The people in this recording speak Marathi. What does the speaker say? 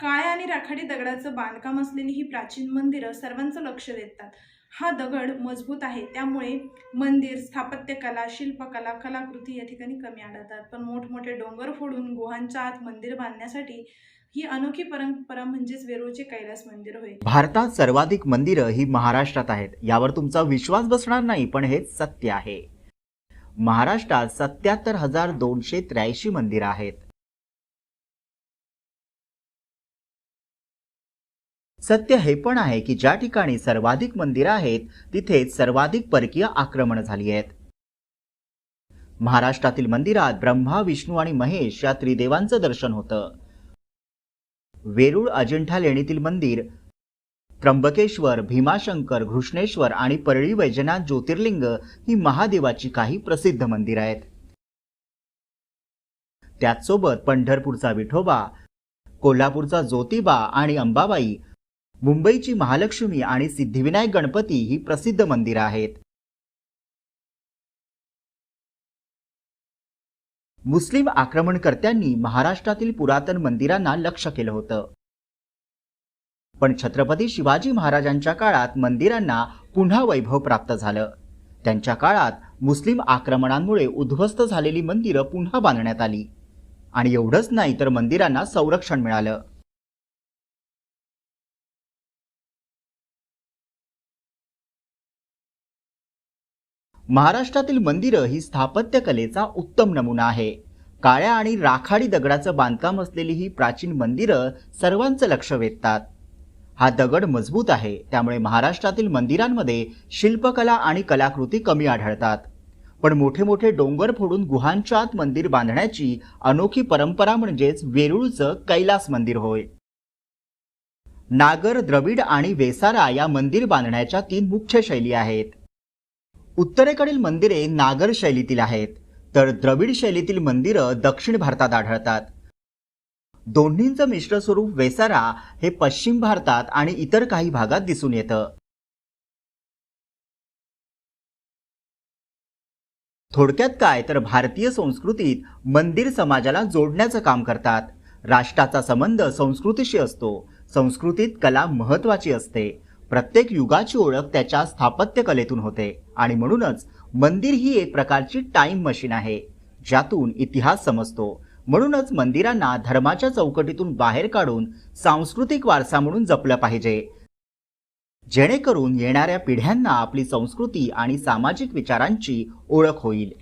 काळ्या आणि राखाडी दगडाचं बांधकाम असलेली ही प्राचीन मंदिरं सर्वांचं लक्ष देतात. हा दगड मजबूत आहे त्यामुळे मंदिर स्थापत्यकला शिल्पकला कलाकृती या ठिकाणी कमी आढळतात. पण मोठमोठे डोंगर फोडून गुहांच्या आत मंदिर बांधण्यासाठी ही अनोखी परंपरा म्हणजेच वेरूळचे कैलास मंदिर होय. भारतात सर्वाधिक मंदिरं ही महाराष्ट्रात आहेत. यावर तुमचा विश्वास बसणार नाही पण हे सत्य आहे. महाराष्ट्रात सत्याहत्तर हजार दोनशे त्र्याऐंशी मंदिरं आहेत. सत्य हे पण आहे की ज्या ठिकाणी सर्वाधिक मंदिरं आहेत तिथेच सर्वाधिक परकीय आक्रमण झाली आहेत. महाराष्ट्रातील मंदिरात ब्रह्मा विष्णू आणि महेश या त्रिदेवांचं दर्शन होतं. वेरूळ अजिंठा लेणीतील मंदिर त्र्यंबकेश्वर भीमाशंकर घृष्णेश्वर आणि परळी वैजनाथ ज्योतिर्लिंग ही महादेवाची काही प्रसिद्ध मंदिर आहेत. त्याचसोबत पंढरपूरचा विठोबा कोल्हापूरचा ज्योतिबा आणि अंबाबाई मुंबईची महालक्ष्मी आणि सिद्धिविनायक गणपती ही प्रसिद्ध मंदिरं आहेत. मुस्लिम आक्रमणकर्त्यांनी महाराष्ट्रातील पुरातन मंदिरांना लक्ष केलं होतं. पण छत्रपती शिवाजी महाराजांच्या काळात मंदिरांना पुन्हा वैभव प्राप्त झालं. त्यांच्या काळात मुस्लिम आक्रमणांमुळे उद्ध्वस्त झालेली मंदिरं पुन्हा बांधण्यात आली. आणि एवढंच नाही तर मंदिरांना संरक्षण मिळालं. महाराष्ट्रातील मंदिरं ही स्थापत्यकलेचा उत्तम नमुना आहे. काळ्या आणि राखाडी दगडाचं बांधकाम असलेली ही प्राचीन मंदिरं सर्वांचं लक्ष वेधतात. हा दगड मजबूत आहे त्यामुळे महाराष्ट्रातील मंदिरांमध्ये शिल्पकला आणि कलाकृती कमी आढळतात. पण मोठे मोठे डोंगर फोडून गुहांच्या आत मंदिर बांधण्याची अनोखी परंपरा म्हणजेच वेरूळचं कैलास मंदिर होय. नागर द्रविड आणि वेसारा या मंदिर बांधण्याच्या तीन मुख्य शैली आहेत. उत्तरेकडील मंदिरे नागर शैलीतील आहेत तर द्रविड शैलीतील मंदिरं दक्षिण भारतात आढळतात. दोन्हींचं मिश्र स्वरूप वेसारा हे पश्चिम भारतात आणि इतर काही भागात दिसून येतं. थोडक्यात काय तर भारतीय संस्कृतीत मंदिर समाजाला जोडण्याचं काम करतात. राष्ट्राचा संबंध संस्कृतीशी असतो. संस्कृतीत कला महत्वाची असते. प्रत्येक युगाची ओळख त्याच्या स्थापत्यकलेतून होते. आणि म्हणूनच मंदिर ही एक प्रकारची टाइम मशीन आहे ज्यातून इतिहास समजतो. म्हणूनच मंदिरांना धर्माच्या चौकटीतून बाहेर काढून सांस्कृतिक वारसा म्हणून जपलं पाहिजे. जेणेकरून येणाऱ्या पिढ्यांना आपली संस्कृती आणि सामाजिक विचारांची ओळख होईल.